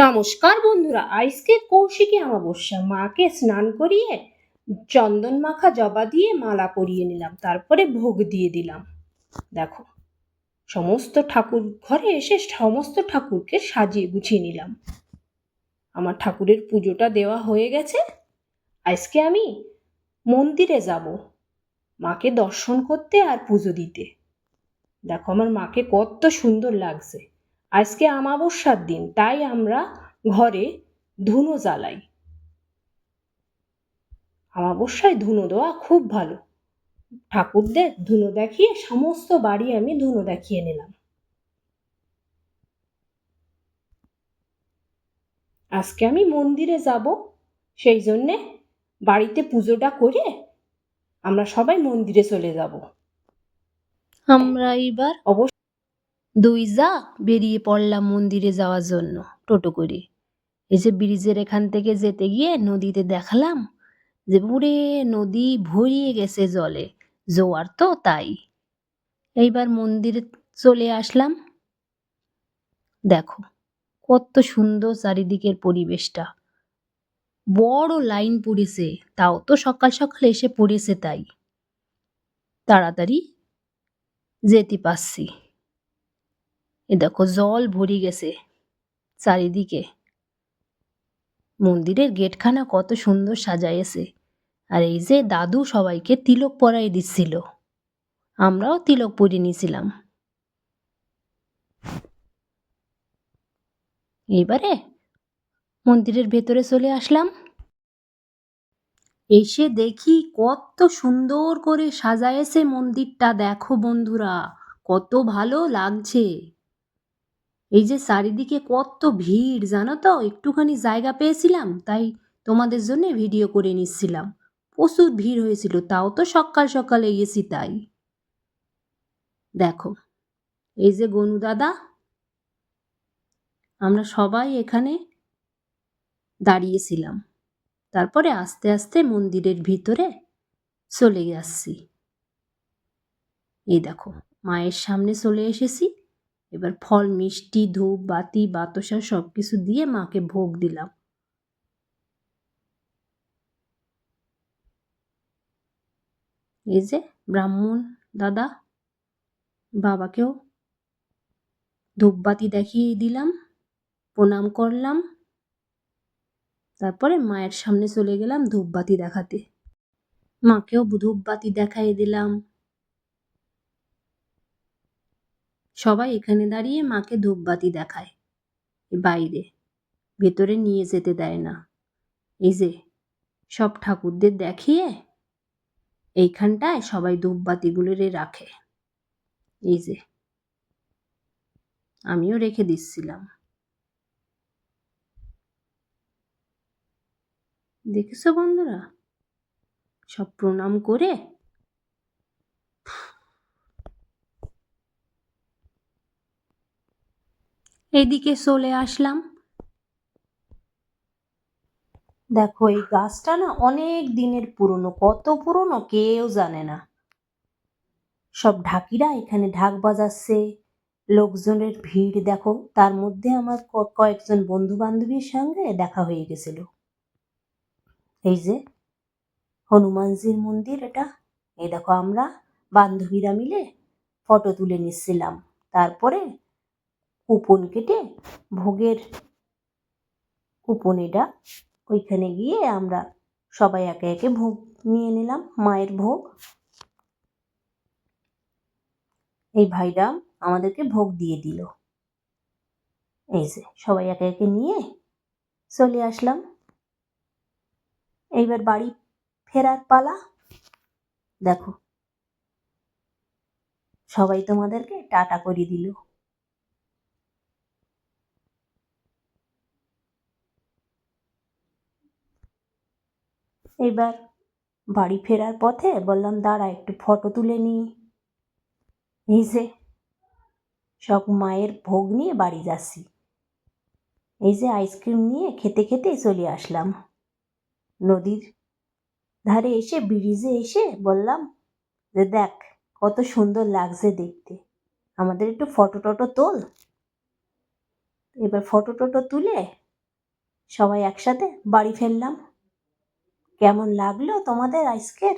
নমস্কার বন্ধুরা আজকে কৌশিকী অমাবস্যা। মাকে স্নান করিয়ে চন্দন মাখা জবা দিয়ে মালা পরিয়ে নিলাম, তারপরে ভোগ দিয়ে দিলাম। দেখো, সমস্ত ঠাকুর ঘরে এসে সমস্ত ঠাকুরকে সাজিয়ে গুছিয়ে নিলাম। আমার ঠাকুরের পুজোটা দেওয়া হয়ে গেছে। আজকে আমি মন্দিরে যাব, মাকে দর্শন করতে আর পুজো দিতে। দেখো, আমার মাকে কত সুন্দর লাগছে। আজকে আমাবস্যার দিন তাই আমরা ঘরে ধুনো জ্বালাই। আমাবস্যায় ধুনো দেওয়া খুব ভালো। ঠাকুরদের ধুনো দেখিয়ে সমস্ত বাড়ি আমি ধুনো দেখিয়ে নিলাম। আজকে আমি মন্দিরে যাব সেই জন্যে বাড়িতে পুজোটা করে আমরা সবাই মন্দিরে চলে যাব। আমরা এবার অবশ্য দুই যা বেরিয়ে পড়লাম মন্দিরে যাওয়ার জন্য, টোটো করে। এই যে ব্রিজের এখান থেকে যেতে গিয়ে নদীতে দেখলাম যে পুরে নদী ভরিয়ে গেছে জলে, জোয়ার তো তাই। এইবার মন্দিরে চলে আসলাম। দেখো, কত সুন্দর চারিদিকের পরিবেশটা। বড় লাইন পড়েছে, তাও তো সকাল সকাল এসে পড়েছে তাই। তাড়াতাড়ি যেতে পারছি। এ দেখো জল ভরে গেছে চারিদিকে। মন্দিরের গেটখানা কত সুন্দর সাজাইছে। আর এই যে দাদু সবাইকে তিলক পরাই দিচ্ছিল। আমরাও তিলক পরিয়ে নিয়েছিলাম। এবারে মন্দিরের ভেতরে চলে আসলাম। এসে দেখি কত সুন্দর করে সাজায়েছে মন্দিরটা। দেখো বন্ধুরা, কত ভালো লাগছে। এই যে চারিদিকে কত ভিড়, জানো তো? একটুখানি জায়গা পেয়েছিলাম, তাই তোমাদের জন্য ভিডিও করে নিচ্ছিলাম। প্রচুর ভিড় হয়েছিল, তাও তো সকাল সকালে গেছি তাই। দেখো, এই যে গনু দাদা, আমরা সবাই এখানে দাঁড়িয়েছিলাম। তারপরে আস্তে আস্তে মন্দিরের ভিতরে চলে যাচ্ছি। এই দেখো, মায়ের সামনে চলে এসেছি। এবার ফল, মিষ্টি, ধূপ, বাতি, বাতাসা সব কিছু দিয়ে মাকে ভোগ দিলাম। এই যে ব্রাহ্মণ দাদা বাবাকেও ধূপবাতি দেখিয়ে দিলাম, প্রণাম করলাম, তারপরে মায়ের সামনে চলে গেলাম ধূপবাতি দেখাতে। মাকেও ধূপবাতি দেখাই দিলাম। সবাই এখানে দাঁড়িয়ে মাকে ধূপবাতি দেখায়। বাইরে, ভেতরে নিয়ে যেতে দেয় না। এই যে, সব ঠাকুরদের দেখিয়ে এইখানটায় সবাই ধূপবাতিগুলোরে রাখে। এই যে, আমিও রেখে দিচ্ছিলাম। দেখেছ বন্ধুরা? সব প্রণাম করে এদিকে চলে আসলাম। দেখো, এই গাছটা না অনেক দিনের পুরনো, কত পুরনো কেউ জানে না। সব ঢাকিরা এখানে ঢাক বাজাচ্ছে, লোকজনের ভিড় দেখো, তার মধ্যে আমার কয়েকজন বন্ধু বান্ধবীর সঙ্গে দেখা হয়ে গেছিল। এই যে, হনুমানজির মন্দির এটা, এই দেখো আমরা বান্ধবীরা মিলে ফটো তুলে নিচ্ছিলাম। তারপরে কুপন কেটে ভোগের কুপন এটা ওইখানে গিয়ে আমরা সবাই একে একে ভোগ নিয়ে নিলাম, মায়ের ভোগ। এই ভাইরা আমাদেরকে ভোগ দিয়ে দিল। এই যে সবাই একে একে নিয়ে চলে আসলাম। এইবার বাড়ি ফেরার পালা। দেখো, সবাই তোমাদেরকে টাটা করে দিল। এইবার বাড়ি ফেরার পথে বললাম, দাঁড়া, একটু ফটো তুলে নিই। এই যে, সব মায়ের ভোগ নিয়ে বাড়ি যাচ্ছি। এই যে আইসক্রিম নিয়ে খেতে খেতে চলে আসলাম। নদীর ধারে এসে ব্রিজে এসে বললাম যে, দেখ, কত সুন্দর লাগছে দেখতে। আমাদের একটু ফটো টটো তোল। এবার ফটো টটো তুলে সবাই একসাথে বাড়ি ফিরলাম কেমন লাগল তোমাদের আজকের